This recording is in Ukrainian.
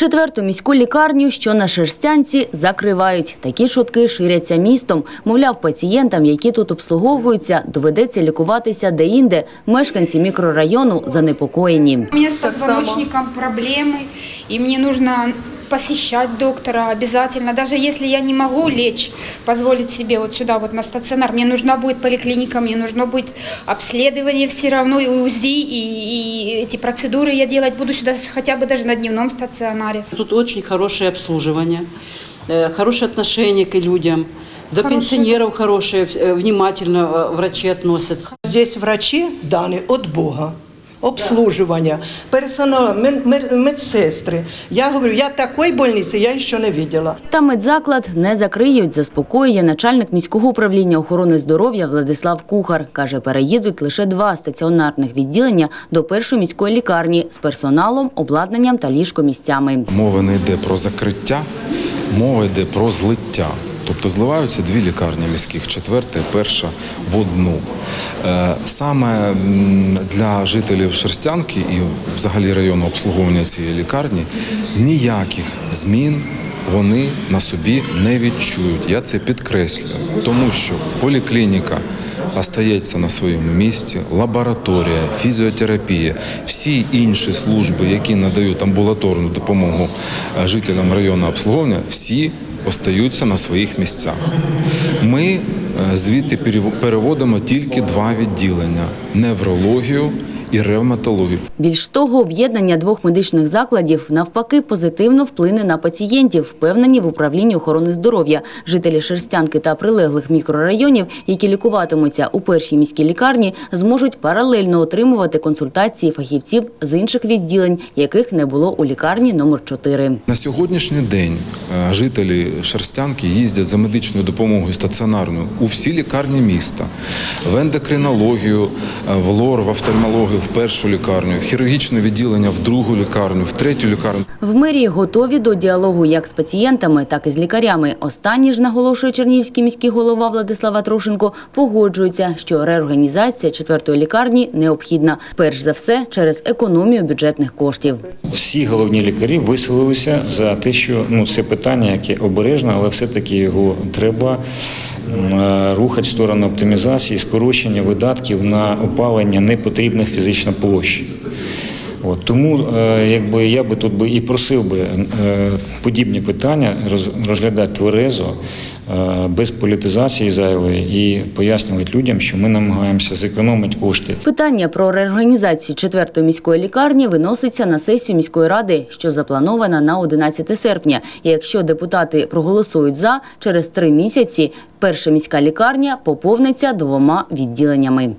Четверту міську лікарню, що на Шерстянці, закривають. Такі чутки ширяться містом. Мовляв, пацієнтам, які тут обслуговуються, доведеться лікуватися де-інде. Мешканці мікрорайону занепокоєні. У меня с позвоночником проблемы, и мне нужно посещать доктора обязательно. Даже если я не могу лечь, позволить себе вот сюда, вот на стационар, мне нужна будет поликлиника, мне нужно будет обследование все равно, и УЗИ, и, и эти процедуры я делать буду сюда хотя бы даже на дневном стационаре. Тут очень хорошее обслуживание, э, хорошее отношение к людям. До Хорошее. пенсионеров хорошее, э, внимательно э, врачи относятся. Здесь врачи дані від Бога. Обслуживання, персонал, мед- мед- медсестри. Я говорю, я такої больниці я ще не бачила. Та медзаклад не закриють, заспокоює начальник міського управління охорони здоров'я Владислав Кухар. Каже, переїдуть лише два стаціонарних відділення до першої міської лікарні з персоналом, обладнанням та ліжкомісцями. Мова не йде про закриття, мова йде про злиття. Тобто зливаються дві лікарні міських, четверта і перша в одну. Е, Саме для жителів Шерстянки і взагалі району обслуговування цієї лікарні ніяких змін вони на собі не відчують. Я це підкреслюю, тому що поліклініка остається на своєму місці, лабораторія, фізіотерапія, всі інші служби, які надають амбулаторну допомогу е, жителям району обслуговування, всі остаються на своїх місцях. Ми е, звідти перев- переводимо тільки два відділення неврологію і ревматологію. Більш того, об'єднання двох медичних закладів навпаки позитивно вплине на пацієнтів, впевнені в управлінні охорони здоров'я. Жителі Шерстянки та прилеглих мікрорайонів, які лікуватимуться у першій міській лікарні, зможуть паралельно отримувати консультації фахівців з інших відділень, яких не було у лікарні номер 4. На сьогоднішній день е, жителі Шерстянки їздять за медичною допомогою стаціонарною у всі лікарні міста, в ендокринологію, е, в лор, в офтальмологію, в першу лікарню, в хірургічне відділення, в другу лікарню, в третю лікарню. В мерії готові до діалогу як з пацієнтами, так і з лікарями. Останні ж, наголошує Чернігівський міський голова Владислава Трошенко, погоджується, що реорганізація четвертої лікарні необхідна. Перш за все, через економію бюджетних коштів. Всі головні лікарі висловилися за те, що ну це питання, яке обережно, але все-таки його треба рухати в сторону оптимізації, скорочення видатків на опалення непотрібних фізично площ. От, тому е, якби я би тут би і просив би е, подібні питання роз- розглядати тверезо, е, без політизації зайвої і пояснювати людям, що ми намагаємося зекономити кошти. Питання про реорганізацію четвертої міської лікарні виноситься на сесію міської ради, що запланована на 11 серпня. І якщо депутати проголосують за, через три місяці перша міська лікарня поповниться двома відділеннями.